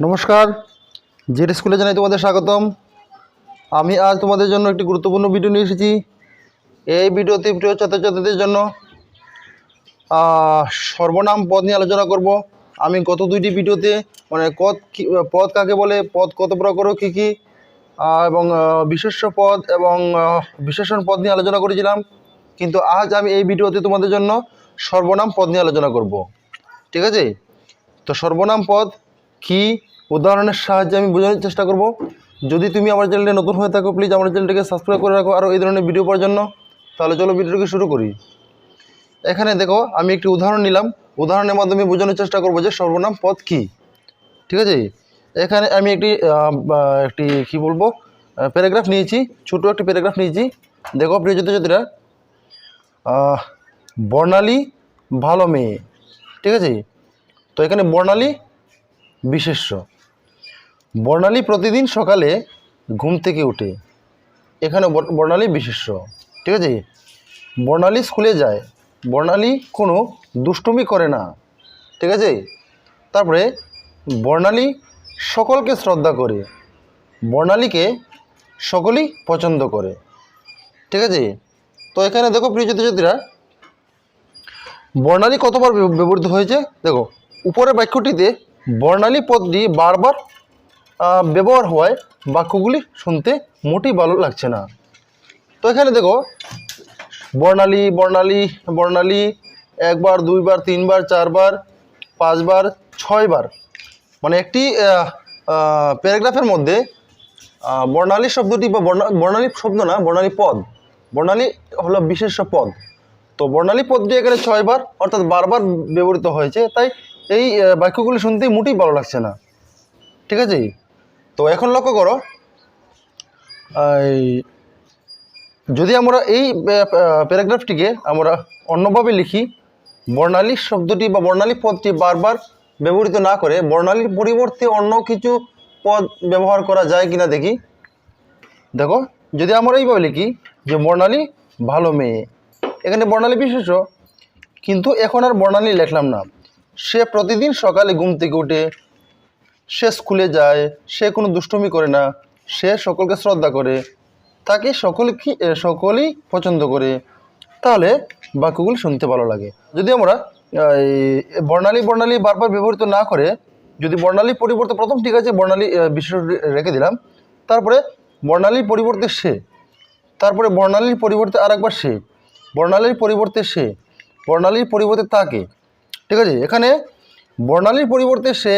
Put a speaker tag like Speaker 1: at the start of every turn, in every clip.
Speaker 1: নমস্কার জেড স্কুলে জানাই তোমাদের স্বাগতম। আমি আজ তোমাদের জন্য একটি গুরুত্বপূর্ণ ভিডিও নিয়ে এসেছি। এই ভিডিওতে প্রিয় ছাত্রছাত্রীদের জন্য সর্বনাম পদ নিয়ে আলোচনা করব। আমি গত দুইটি ভিডিওতে মানে পদ পদ কাকে বলে পদ কত প্রকার কী কী এবং আহ, বিশেষ্য পদ এবং বিশেষণ পদ নিয়ে আলোচনা করেছিলাম। কিন্তু আজ আমি এই ভিডিওতে তোমাদের জন্য সর্বনাম পদ নিয়ে আলোচনা করব। ঠিক আছে? তো সর্বনাম পদ কি উদাহরণের সাহায্যে আমি বোঝানোর চেষ্টা করব। যদি তুমি আমার চ্যানেলে নতুন হয়ে থাকো প্লিজ আমার চ্যানেলটিকে সাবস্ক্রাইব করে রাখো আরও এই ধরনের ভিডিও পাওয়ার জন্য। তাহলে চলো ভিডিওটিকে শুরু করি। এখানে দেখো, আমি একটি উদাহরণ নিলাম। উদাহরণের মাধ্যমে বোঝানোর চেষ্টা করব যে সর্বনাম পদ কি। ঠিক আছে? এখানে আমি একটি একটি কি বলব প্যারাগ্রাফ নিয়েছি। ছোটো একটি প্যারাগ্রাফ নিয়েছি। দেখো, প্রিয় ছাত্রছাত্রীরা বর্ণালী ভালো মেয়ে। ঠিক আছে? তো এখানে বর্ণালী বিশেষ্য। বর্ণালী প্রতিদিন সকালে ঘুম থেকে উঠে। এখানে বর- বর্ণালী বিশেষ্য। ঠিক আছে? বর্ণালী স্কুলে যায়। বর্ণালী কোনো দুষ্টুমি করে না। ঠিক আছে? তারপরে বর্ণালী সকলকে শ্রদ্ধা করে। বর্ণালীকে সকলেই পছন্দ করে। ঠিক আছে? তো এখানে দেখো প্রিয় ছাত্রছাত্রীরা, বর্ণালী কতবার ব্যবহৃত হয়েছে? দেখো, উপরের বাক্যটিতে বর্ণালী পদটি বারবার ব্যবহার হওয়ায় বাক্যগুলি শুনতে মোটেই ভালো লাগছে না। তো এখানে দেখো, বর্ণালী বর্ণালী বর্ণালী, একবার, দুইবার, তিনবার, চারবার, পাঁচবার, ছয়বার। মানে একটি প্যারাগ্রাফের মধ্যে বর্ণালী শব্দটি বা বর্ণা, বর্ণালী শব্দ না, বর্ণালী পদ। বর্ণালী হলো বিশেষ পদ। তো বর্ণালী পদটি এখানে ছয়বার, অর্থাৎ বারবার ব্যবহৃত হয়েছে, তাই এই বাক্যগুলি শুনতেই মোটেই ভালো লাগছে না। ঠিক আছে? তো এখন লক্ষ্য করো। যদি আমরা এই প্যারাগ্রাফটিকে আমরা অন্যভাবে লিখি, বর্ণালী শব্দটি বা বর্ণালী পদটি বারবার ব্যবহৃত না করে বর্ণালীর পরিবর্তে অন্য কিছু পদ ব্যবহার করা যায় কিনা দেখি। দেখো, যদি আমরা এইভাবে লিখি যে বর্ণালী ভালো মেয়ে, এখানে বর্ণালী বিশেষ, কিন্তু এখন আর বর্ণালী লিখলাম না। সে প্রতিদিন সকালে ঘুম থেকে উঠে, সে স্কুলে যায়, সে কোনো দুষ্টুমি করে না, সে সকলকে শ্রদ্ধা করে, তাকে সকলে কি সকলেই পছন্দ করে। তাহলে বাক্যগুলি শুনতে ভালো লাগে। যদি আমরা বর্ণালী বর্ণালী বারবার ব্যবহৃত না করে, যদি বর্ণালী পরিবর্তে, প্রথম ঠিক আছে, বর্ণালী বিশেষ রেখে দিলাম। তারপরে বর্ণালীর পরিবর্তে সে, তারপরে বর্ণালীর পরিবর্তে আরেকবার সে, বর্ণালীর পরিবর্তে সে, বর্ণালীর পরিবর্তে তাকে ঠিক আছে? এখানে বর্ণালীর পরিবর্তে সে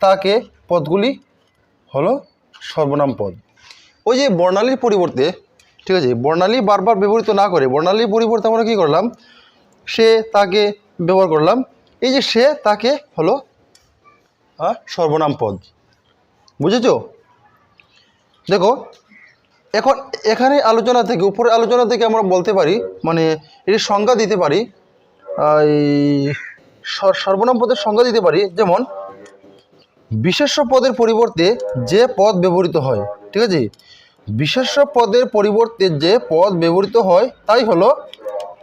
Speaker 1: তাকে পদগুলি হলো সর্বনাম পদ। ওই যে বর্ণালীর পরিবর্তে, ঠিক আছে? বর্ণালী বারবার ব্যবহৃত না করে, বর্ণালীর পরিবর্তে আমরা কী করলাম? সে তাকে ব্যবহার করলাম। এই যে সে তাকে হলো সর্বনাম পদ। বুঝেছ? দেখো, এখন এখানে আলোচনা থেকে, উপরের আলোচনা থেকে আমরা বলতে পারি মানে এর সংজ্ঞা দিতে পারি এই সর্বনাম পদের সংজ্ঞা দিতে পারি, যেমন, বিশেষ্য পদের পরিবর্তে যে পদ ব্যবহৃত হয়, ঠিক আছে? বিশেষ্য পদের পরিবর্তে যে পদ ব্যবহৃত হয়, তাই হলো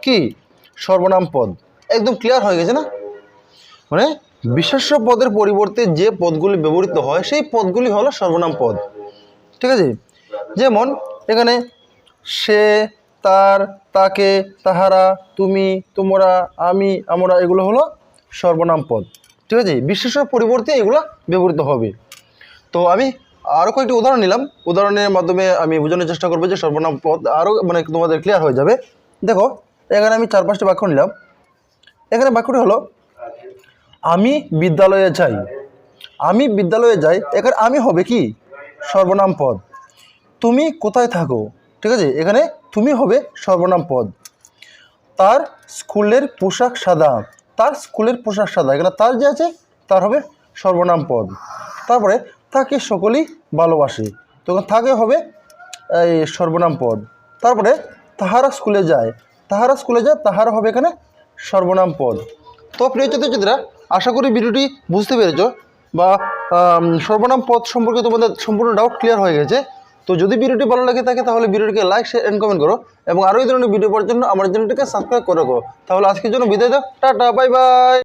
Speaker 1: কি? সর্বনাম পদ। একদম ক্লিয়ার হয়ে গেছে না? মানে বিশেষ্য পদের পরিবর্তে যে পদগুলি ব্যবহৃত হয়, সেই পদগুলি হলো সর্বনাম পদ। ঠিক আছে? যেমন, এখানে, সে, তার, তাকে, তাহারা, তুমি, তোমরা, আমি, আমরা, এগুলো হলো সর্বনাম পদ। ঠিক আছে? বিশেষের পরিবর্তে এগুলো ব্যবহৃত হবে। তো আমি আরও কয়েকটি উদাহরণ নিলাম। উদাহরণের মাধ্যমে আমি বোঝানোর চেষ্টা করব যে সর্বনাম পদ আরও মানে তোমাদের ক্লিয়ার হয়ে যাবে। দেখো, এখানে আমি চার পাঁচটি বাক্য নিলাম। এখানে বাক্যটি হলো, আমি বিদ্যালয়ে যাই। আমি বিদ্যালয়ে যাই, এখানে আমি হবে কি? সর্বনাম পদ। তুমি কোথায় থাকো? ঠিক আছে? এখানে তুমি হবে সর্বনাম পদ। তার স্কুলের পোশাক সাদা। তার স্কুলের পোশাক সাদা। এখানে তার যে আছে, তার হবে সর্বনাম পদ। তারপরে তাকে সকলেই ভালোবাসে। তখন তাকে হবে, এই সর্বনাম পদ। তারপরে তাহারা স্কুলে যায়। তাহারা স্কুলে যায়, তাহারা হবে এখানে সর্বনাম পদ। তো প্রিয় ছাত্রছাত্রীরা, আশা করি ভিডিওটি বুঝতে পেরেছ বা সর্বনাম পদ সম্পর্কে তোমাদের সম্পূর্ণ ডাউট ক্লিয়ার হয়ে গেছে। তো যদি ভিডিওটি ভালো লাগে থাকে, তাহলে ভিডিওটিকে লাইক শেয়ার অ্যান্ড কমেন্ট করো এবং আরও এই ধরনের ভিডিও পাওয়ার জন্য আমার চ্যানেলটিকে সাবস্ক্রাইব করে রাখো। তাহলে আজকের জন্য বিদায় দাও। Tata bye bye